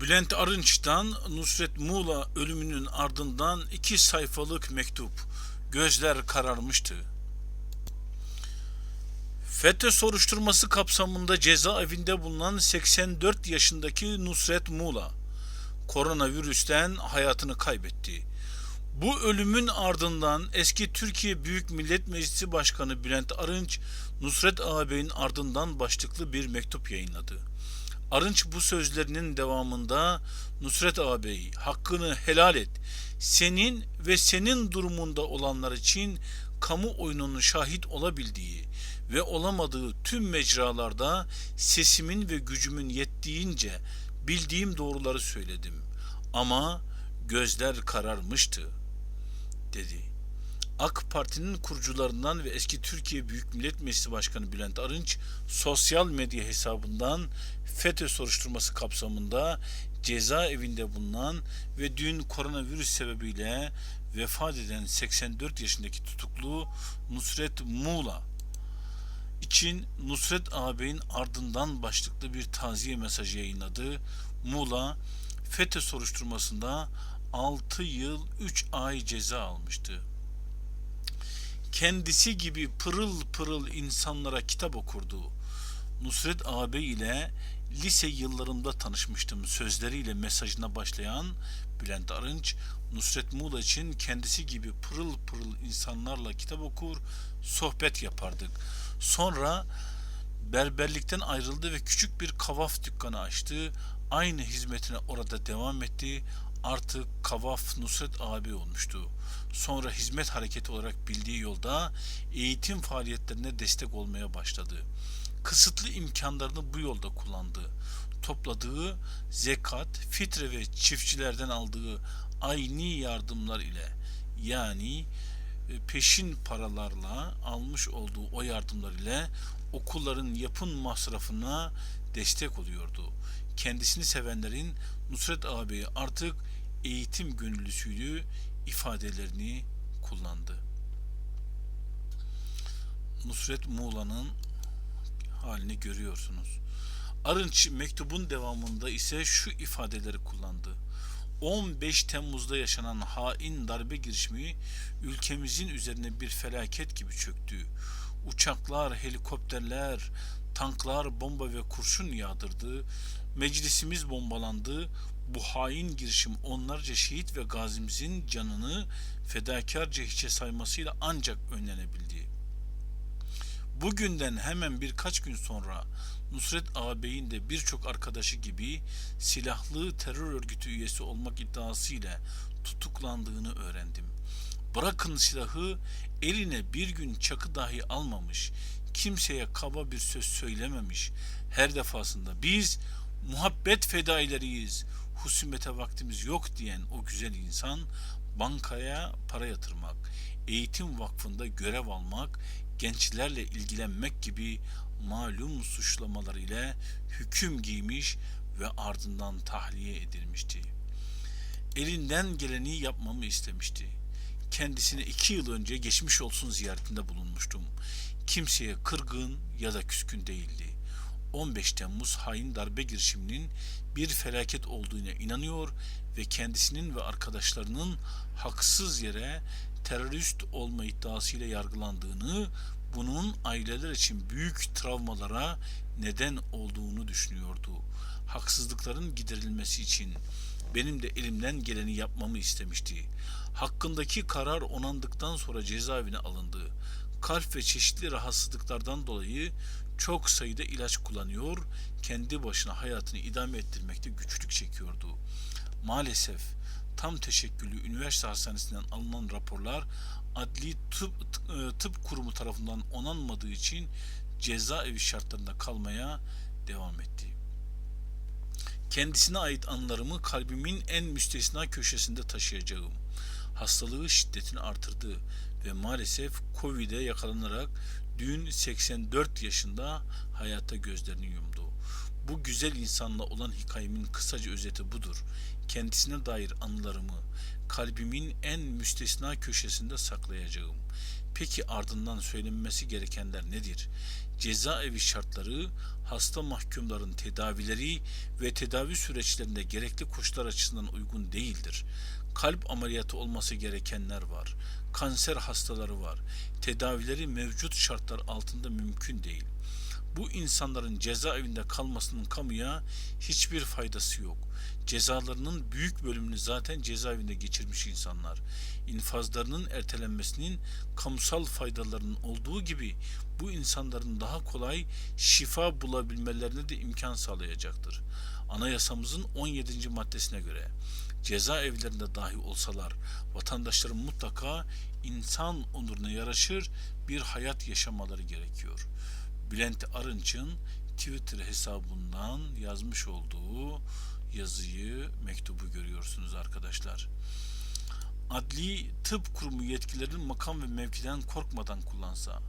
Bülent Arınç'tan Nusret Muğla ölümünün ardından iki sayfalık mektup. Gözler kararmıştı. FETÖ soruşturması kapsamında cezaevinde bulunan 84 yaşındaki Nusret Muğla koronavirüsten hayatını kaybetti. Bu ölümün ardından eski Türkiye Büyük Millet Meclisi Başkanı Bülent Arınç, Nusret ağabeyin ardından başlıklı bir mektup yayınladı. Arınç bu sözlerinin devamında Nusret ağabey hakkını helal et. Senin ve senin durumunda olanlar için kamuoyunun şahit olabildiği ve olamadığı tüm mecralarda sesimin ve gücümün yettiğince bildiğim doğruları söyledim. Ama gözler kararmıştı dedi. AK Parti'nin kurucularından ve eski Türkiye Büyük Millet Meclisi Başkanı Bülent Arınç sosyal medya hesabından FETÖ soruşturması kapsamında cezaevinde bulunan ve dün koronavirüs sebebiyle vefat eden 84 yaşındaki tutuklu Nusret Muğla için Nusret ağabeyin ardından başlıklı bir taziye mesajı yayınladı. Muğla FETÖ soruşturmasında 6 yıl 3 ay ceza almıştı. Kendisi gibi pırıl pırıl insanlara kitap okurdu. Nusret ağabey ile lise yıllarımda tanışmıştım sözleriyle mesajına başlayan Bülent Arınç, Nusret Muğla için kendisi gibi pırıl pırıl insanlarla kitap okur, sohbet yapardık. Sonra berberlikten ayrıldı ve küçük bir kavaf dükkanı açtı. Aynı hizmetine orada devam etti. Artık Kavaf Nusret abi olmuştu. Sonra hizmet hareketi olarak bildiği yolda eğitim faaliyetlerine destek olmaya başladı. Kısıtlı imkanlarını bu yolda kullandı. Topladığı zekat, fitre ve çiftçilerden aldığı ayni yardımlar ile yani e, peşin paralarla almış olduğu o yardımlar ile okulların yapım masrafına destek oluyordu. Kendisini sevenlerin Nusret ağabeyi artık eğitim gönüllüsüydü ifadelerini kullandı. Nusret Muğla'nın halini görüyorsunuz. Arınç mektubun devamında ise şu ifadeleri kullandı. 15 Temmuz'da yaşanan hain darbe girişimi ülkemizin üzerine bir felaket gibi çöktü. Uçaklar, helikopterler, tanklar bomba ve kurşun yağdırdı. Meclisimiz bombalandı. Bu hain girişim onlarca şehit ve gazimizin canını fedakarca hiçe saymasıyla ancak önlenebildi. Bugünden hemen birkaç gün sonra Nusret ağabeyin de birçok arkadaşı gibi silahlı terör örgütü üyesi olmak iddiasıyla tutuklandığını öğrendim. Bırakın silahı eline bir gün çakı dahi almamış, kimseye kaba bir söz söylememiş. Her defasında biz muhabbet fedaileriyiz, husumete vaktimiz yok diyen o güzel insan bankaya para yatırmak, eğitim vakfında görev almak, gençlerle ilgilenmek gibi malum suçlamalar ile hüküm giymiş ve ardından tahliye edilmişti. Elinden geleni yapmamı istemişti. Kendisine iki yıl önce geçmiş olsun ziyaretinde bulunmuştum. Kimseye kırgın ya da küskün değildi. 15 Temmuz hain darbe girişiminin bir felaket olduğuna inanıyor ve kendisinin ve arkadaşlarının haksız yere terörist olma iddiasıyla yargılandığını, bunun aileler için büyük travmalara neden olduğunu düşünüyordu. Haksızlıkların giderilmesi için benim de elimden geleni yapmamı istemişti. Hakkındaki karar onandıktan sonra cezaevine alındı. Kalp ve çeşitli rahatsızlıklardan dolayı çok sayıda ilaç kullanıyor, kendi başına hayatını idame ettirmekte güçlük çekiyordu. Maalesef tam teşekküllü üniversite hastanesinden alınan raporlar adli tıp, e, tıp kurumu tarafından onanmadığı için cezaevi şartlarında kalmaya devam etti. Kendisine ait anılarımı kalbimin en müstesna köşesinde taşıyacağım. Hastalığı şiddetini artırdı ve maalesef Covid'e yakalanarak dün 84 yaşında hayata gözlerini yumdu. Bu güzel insanla olan hikayemin kısaca özeti budur. Kendisine dair anılarımı kalbimin en müstesna köşesinde saklayacağım. Peki ardından söylenmesi gerekenler nedir? Cezaevi şartları, hasta mahkumların tedavileri ve tedavi süreçlerinde gerekli koşullar açısından uygun değildir. Kalp ameliyatı olması gerekenler var. Kanser hastaları var. Tedavileri mevcut şartlar altında mümkün değil. Bu insanların cezaevinde kalmasının kamuya hiçbir faydası yok. Cezalarının büyük bölümünü zaten cezaevinde geçirmiş insanlar. İnfazlarının ertelenmesinin kamusal faydalarının olduğu gibi bu insanların daha kolay şifa bulabilmelerine de imkan sağlayacaktır. Anayasamızın 17. maddesine göre cezaevlerinde dahi olsalar vatandaşların mutlaka insan onuruna yaraşır bir hayat yaşamaları gerekiyor. Bülent Arınç'ın Twitter hesabından yazmış olduğu yazıyı, mektubu görüyorsunuz arkadaşlar. Adli tıp kurumu yetkilerin makam ve mevkiden korkmadan kullansa,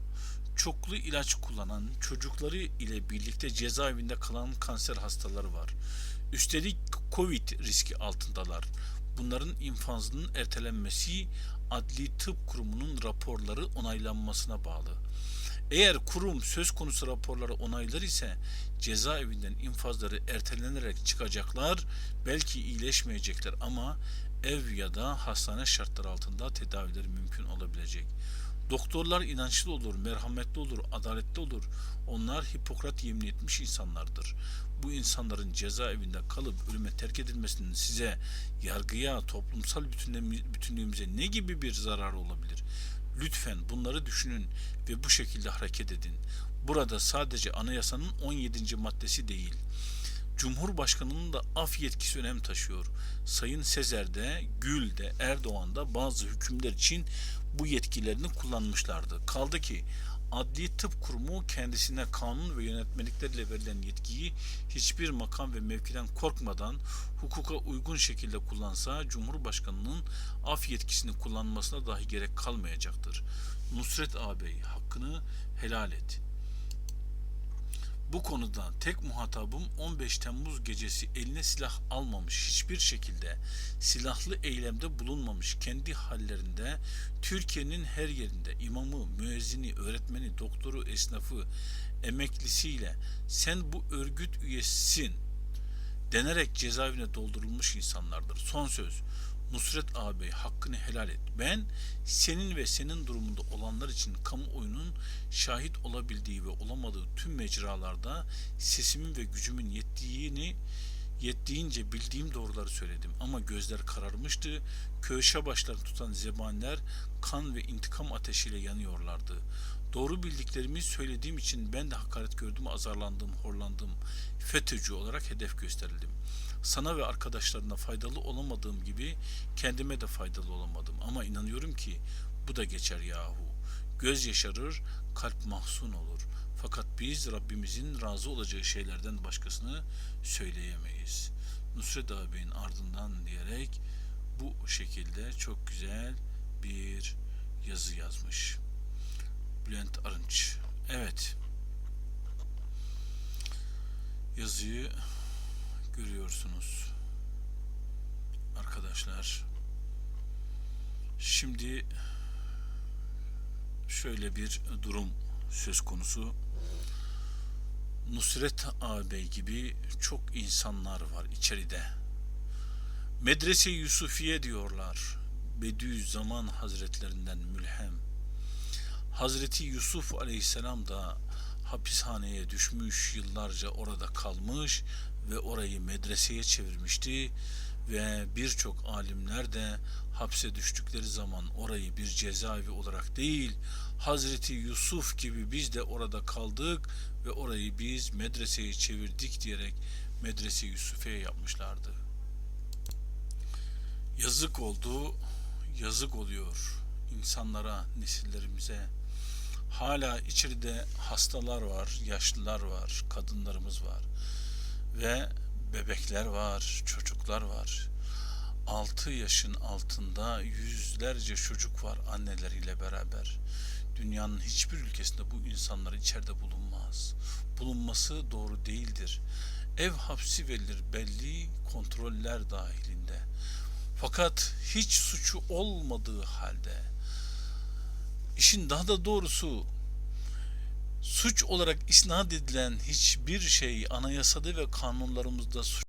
çoklu ilaç kullanan çocukları ile birlikte cezaevinde kalan kanser hastaları var. Üstelik Covid riski altındalar. Bunların infazının ertelenmesi Adli Tıp Kurumu'nun raporları onaylanmasına bağlı. Eğer kurum söz konusu raporları onaylar ise cezaevinden infazları ertelenerek çıkacaklar, belki iyileşmeyecekler ama ev ya da hastane şartları altında tedavileri mümkün olabilecek. Doktorlar inançlı olur, merhametli olur, adaletli olur. Onlar Hipokrat yemin etmiş insanlardır. Bu insanların cezaevinde kalıp ölüme terk edilmesinin size, yargıya, toplumsal bütünlüğümüze ne gibi bir zararı olabilir? Lütfen bunları düşünün ve bu şekilde hareket edin. Burada sadece anayasanın 17. maddesi değil. Cumhurbaşkanının da af yetkisi önem taşıyor. Sayın Sezer de, Gül de, Erdoğan da bazı hükümler için bu yetkilerini kullanmışlardı. Kaldı ki Adli Tıp Kurumu kendisine kanun ve yönetmeliklerle verilen yetkiyi hiçbir makam ve mevkiden korkmadan hukuka uygun şekilde kullansa Cumhurbaşkanının af yetkisini kullanmasına dahi gerek kalmayacaktır. Nusret ağabey hakkını helal et.'' Bu konuda tek muhatabım 15 Temmuz gecesi eline silah almamış hiçbir şekilde silahlı eylemde bulunmamış kendi hallerinde Türkiye'nin her yerinde imamı, müezzini, öğretmeni, doktoru, esnafı, emeklisiyle sen bu örgüt üyesisin denerek cezaevine doldurulmuş insanlardır. Son söz. Nusret ağabey hakkını helal et. Ben senin ve senin durumunda olanlar için kamuoyunun şahit olabildiği ve olamadığı tüm mecralarda sesimin ve gücümün yettiğini yettiğince bildiğim doğruları söyledim ama gözler kararmıştı. Köşe başlarını tutan zebaniler kan ve intikam ateşiyle yanıyorlardı. Doğru bildiklerimi söylediğim için ben de hakaret gördüm, azarlandım, horlandım. FETÖ'cü olarak hedef gösterildim. Sana ve arkadaşlarına faydalı olamadığım gibi kendime de faydalı olamadım. Ama inanıyorum ki bu da geçer yahu. Göz yaşarır, kalp mahzun olur. Fakat biz Rabbimizin razı olacağı şeylerden başkasını söyleyemeyiz. Nusret abinin ardından diyerek bu şekilde çok güzel bir yazı yazmış. Bülent Arınç. Evet. Yazıyı görüyorsunuz. Arkadaşlar. Şimdi şöyle bir durum söz konusu. Nusret ağabey gibi çok insanlar var içeride. Medrese Yusufiye diyorlar. Bediüzzaman Hazretlerinden mülhem. Hazreti Yusuf Aleyhisselam da hapishaneye düşmüş, yıllarca orada kalmış ve orayı medreseye çevirmişti ve birçok alimler de hapse düştükleri zaman orayı bir cezaevi olarak değil Hazreti Yusuf gibi biz de orada kaldık ve orayı biz medreseye çevirdik diyerek medrese Yusufiye yapmışlardı. Yazık oldu, yazık oluyor insanlara, nesillerimize. Hala içeride hastalar var, yaşlılar var, kadınlarımız var ve bebekler var, çocuklar var. 6 yaşın altında yüzlerce çocuk var anneleriyle beraber. Dünyanın hiçbir ülkesinde bu insanlar içeride bulunmaz. Bulunması doğru değildir. Ev hapsi verilir belli kontroller dahilinde. Fakat hiç suçu olmadığı halde işin daha da doğrusu suç olarak isnat edilen hiçbir şey anayasada ve kanunlarımızda suç